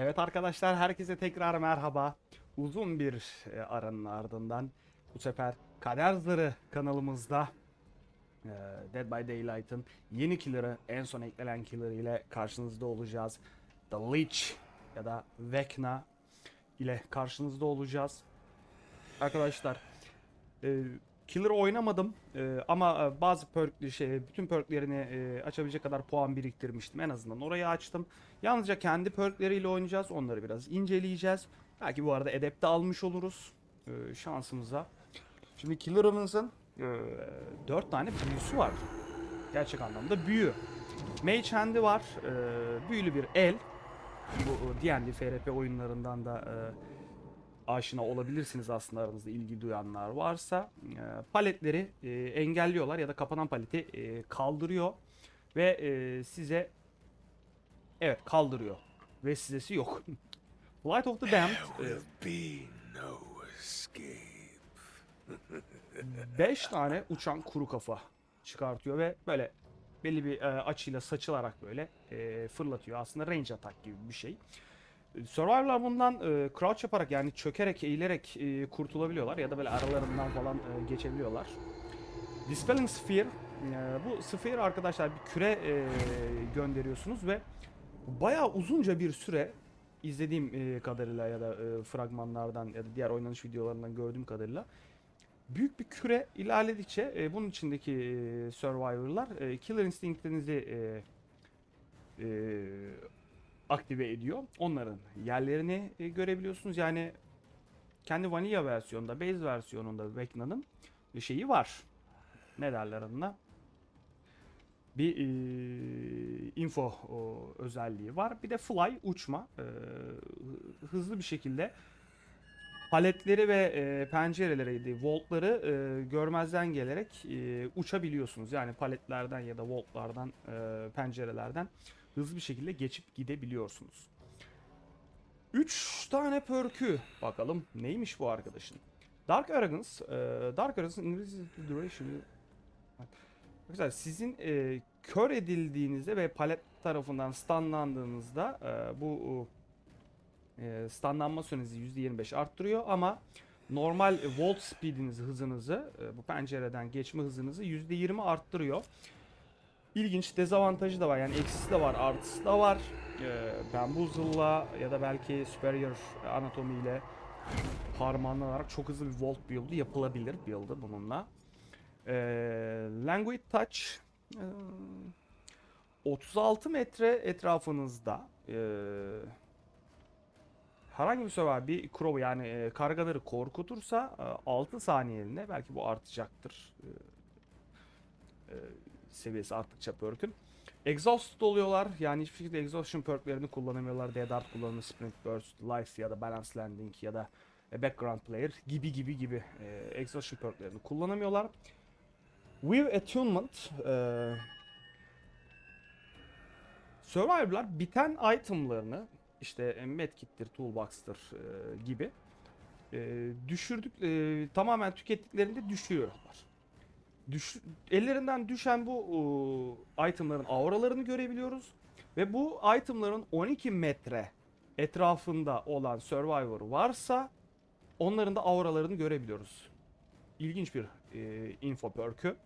Evet arkadaşlar herkese tekrar merhaba. Uzun bir e, aranın ardından bu sefer Kader Zırı kanalımızda e, Dead by Daylight'ın yeni killer'ı, en son eklenen killer ile karşınızda olacağız. The Leech ya da Vecna ile karşınızda olacağız. Arkadaşlar e, Killer oynamadım e, ama e, bazı perk şey bütün perklerini e, açabilecek kadar puan biriktirmiştim. En azından orayı açtım. Yalnızca kendi perkleriyle oynayacağız. Onları biraz inceleyeceğiz. Belki bu arada edep de almış oluruz e, şansımıza. Şimdi Killer'ımızın e, 4 tane büyüsü var. Gerçek anlamda büyü. Mage Hand'i var. E, büyülü bir el. Bu D&D FRP oyunlarından da e, aşina olabilirsiniz aslında aranızda ilgi duyanlar varsa. E, paletleri e, engelliyorlar ya da kapanan paleti e, kaldırıyor ve e, size evet kaldırıyor ve sizesi yok. Light of the Damned Will be no. 5 tane uçan kuru kafa çıkartıyor ve böyle belli bir e, açıyla saçılarak böyle e, fırlatıyor. Aslında range atak gibi bir şey. Survivor'lar bundan e, crouch yaparak yani çökerek, eğilerek e, kurtulabiliyorlar ya da böyle aralarından falan e, geçebiliyorlar. Dispelling Sphere. e, bu Sphere arkadaşlar bir küre e, gönderiyorsunuz ve bayağı uzunca bir süre izlediğim e, kadarıyla ya da e, fragmanlardan ya da diğer oynanış videolarından gördüğüm kadarıyla büyük bir küre ilerledikçe e, bunun içindeki e, Survivor'lar e, Killer Instinct'inizi e, e, aktive ediyor. Onların yerlerini e, görebiliyorsunuz. Yani kendi vanilla versiyonunda, base versiyonunda Vecna'nın bir şeyi var. Ne derler adına? Bir e, info o, özelliği var. Bir de fly, uçma. E, hı- hızlı bir şekilde paletleri ve e, pencereleri, voltları e, görmezden gelerek e, uçabiliyorsunuz. Yani paletlerden ya da voltlardan, e, pencerelerden hızlı bir şekilde geçip gidebiliyorsunuz. 3 tane perkü. Bakalım neymiş bu arkadaşın? Dark Arrogance. e, Dark Arrogance'ın İngilizce duration'ı... Arkadaşlar sizin e, kör edildiğinizde ve palet tarafından stunlandığınızda e, bu e, stunlanma sürenizi %25 arttırıyor ama normal volt speedinizi, hızınızı, e, bu pencereden geçme hızınızı %20 arttırıyor. İlginç dezavantajı da var yani eksisi de var, artısı da var. E, Bamboozle'la ya da belki Superior Anatomy ile harmanlanarak çok hızlı bir volt build'ı yapılabilir build'ı bununla. E, Languid Touch e, 36 metre etrafınızda e, herhangi bir sefer bir crow yani e, kargaları korkutursa e, 6 saniyeliğine belki bu artacaktır. E, e, seviyesi arttıkça perk'ün. Exhausted oluyorlar. Yani hiçbir şekilde exhaustion perk'lerini kullanamıyorlar. Dead Art kullanımı, Sprint Burst, Life ya da Balance Landing ya da e, Background Player gibi gibi gibi e, exhaustion perk'lerini kullanamıyorlar. With Attunement e, Survivor'lar biten itemlarını işte e, medkit'tir, toolbox'tır e, gibi e, düşürdük e, tamamen tükettiklerinde düşüyorlar. Düş, ellerinden düşen bu e, itemların auralarını görebiliyoruz ve bu itemların 12 metre etrafında olan Survivor varsa onların da auralarını görebiliyoruz. İlginç bir e, info perk'ü.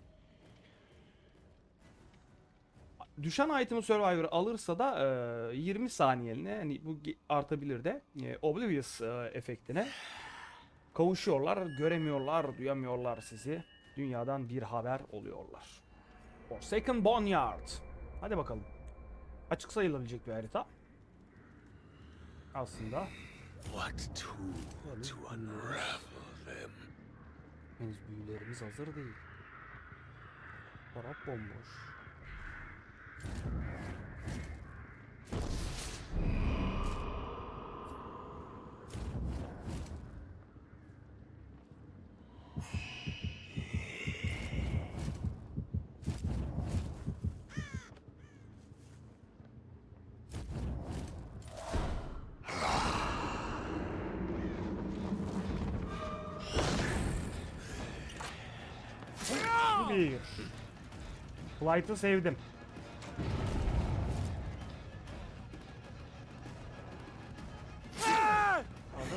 Düşen item'ı Survivor alırsa da e, 20 saniyeliğine hani bu artabilir de e, Oblivious e, efektine kavuşuyorlar, göremiyorlar, duyamıyorlar sizi. Dünyadan bir haber oluyorlar. Forsaken Boneyard. Hadi bakalım. Açık sayılabilecek bir harita. Aslında What tool to unravel them? henüz büyülerimiz hazır değil. Taraf bomboş. Bu bir. Flight'ı sevdim.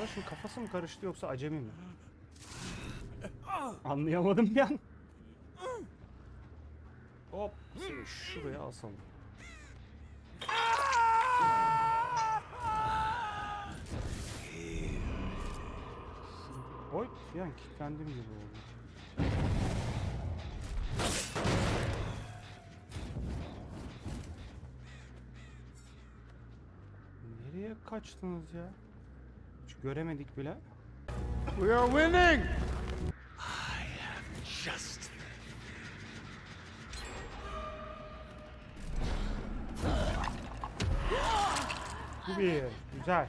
Savaş'ın kafası mı karıştı yoksa acemi mi? Anlayamadım an. Hop şuraya asalım. Oy yani kilitlendim gibi oldu. Kaçtınız ya? Hiç göremedik bile. We are winning! Just Bu bir güzel.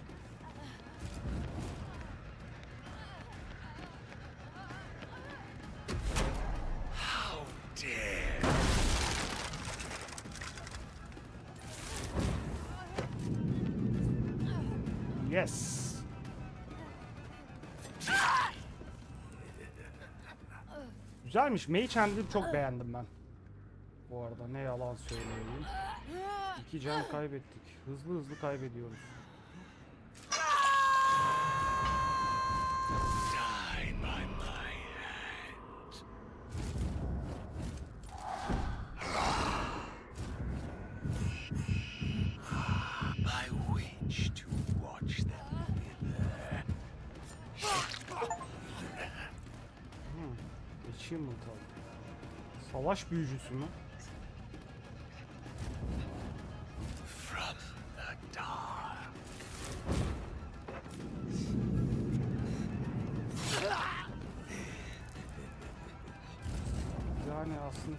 Güzelmiş. Mage Hand'i çok beğendim ben. Bu arada ne yalan söyleyeyim. İki can kaybettik. Hızlı hızlı kaybediyoruz. Achievement aldım. Savaş büyücüsü mü? From the dark. Yani aslında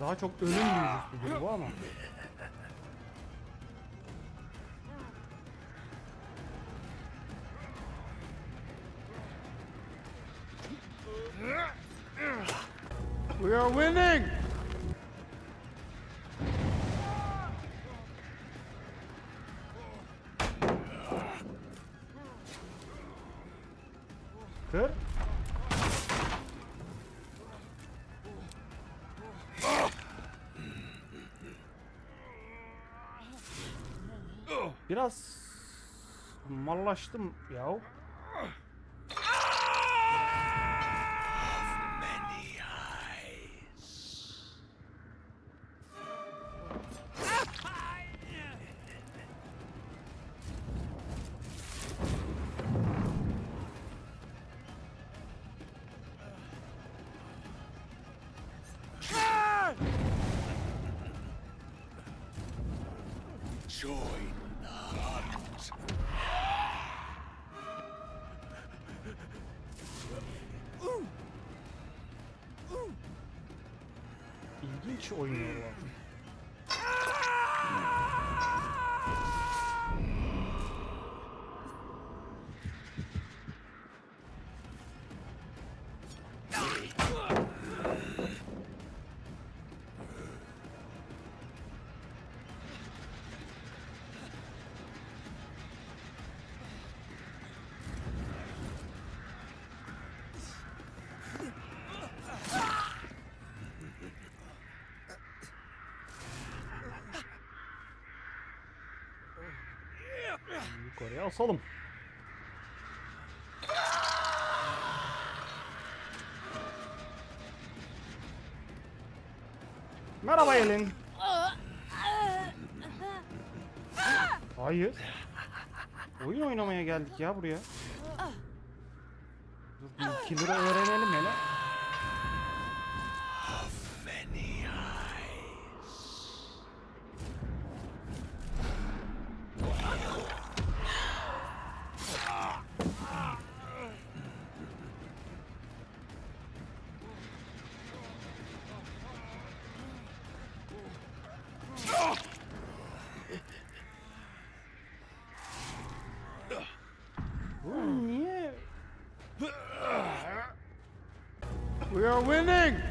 daha çok ölüm büyücüsü bu ama. Winning! Kır. Biraz mallaştım ya. Join the hunt. İlginç oynuyorlar. Yukarıya asalım. Merhaba Elin. Hayır. Oyun oynamaya geldik ya buraya. Dur bir killer'ı öğrenelim hele. Are winning!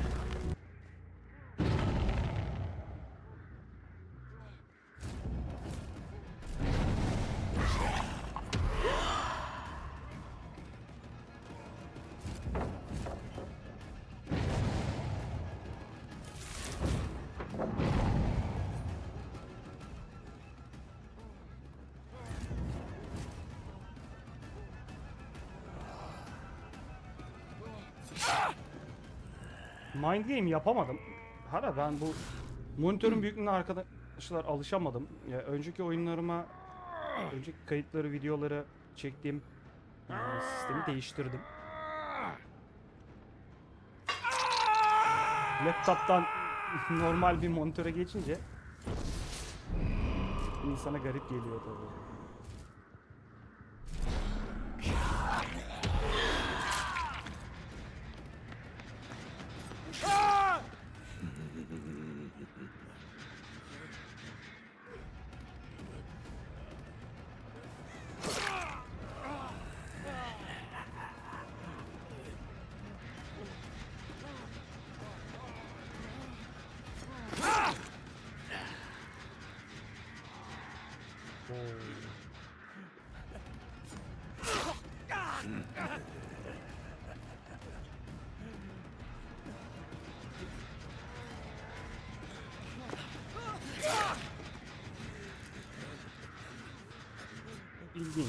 Mind game yapamadım. Hala ben bu monitörün büyüklüğüne arkadaşlar alışamadım. Ya önceki oyunlarıma önceki kayıtları, videoları çektiğim e, sistemi değiştirdim. Laptop'tan normal bir monitöre geçince insana garip geliyor tabii. İlginç.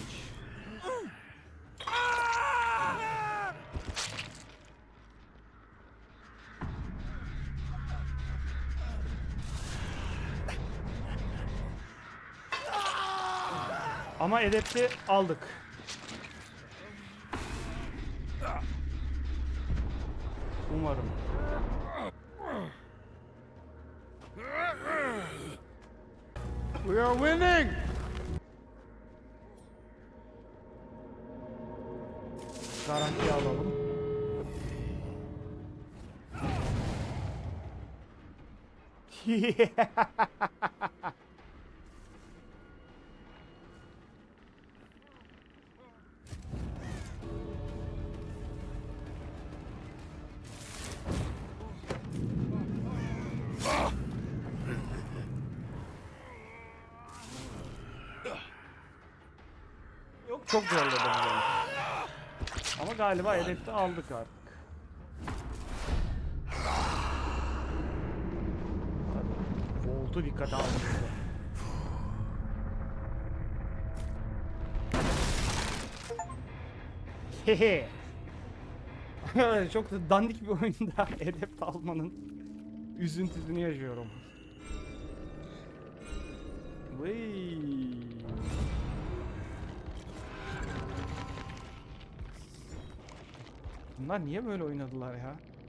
Ama edepti aldık. Umarım. We are winning! Garanti alalım. Yok çok zorladım beni. Ama galiba hedefte aldık artık. Volt'u dikkate aldık. Hehe. Çok da dandik bir oyunda hedef almanın üzüntüsünü yaşıyorum. Vıy. Bunlar niye böyle oynadılar ya?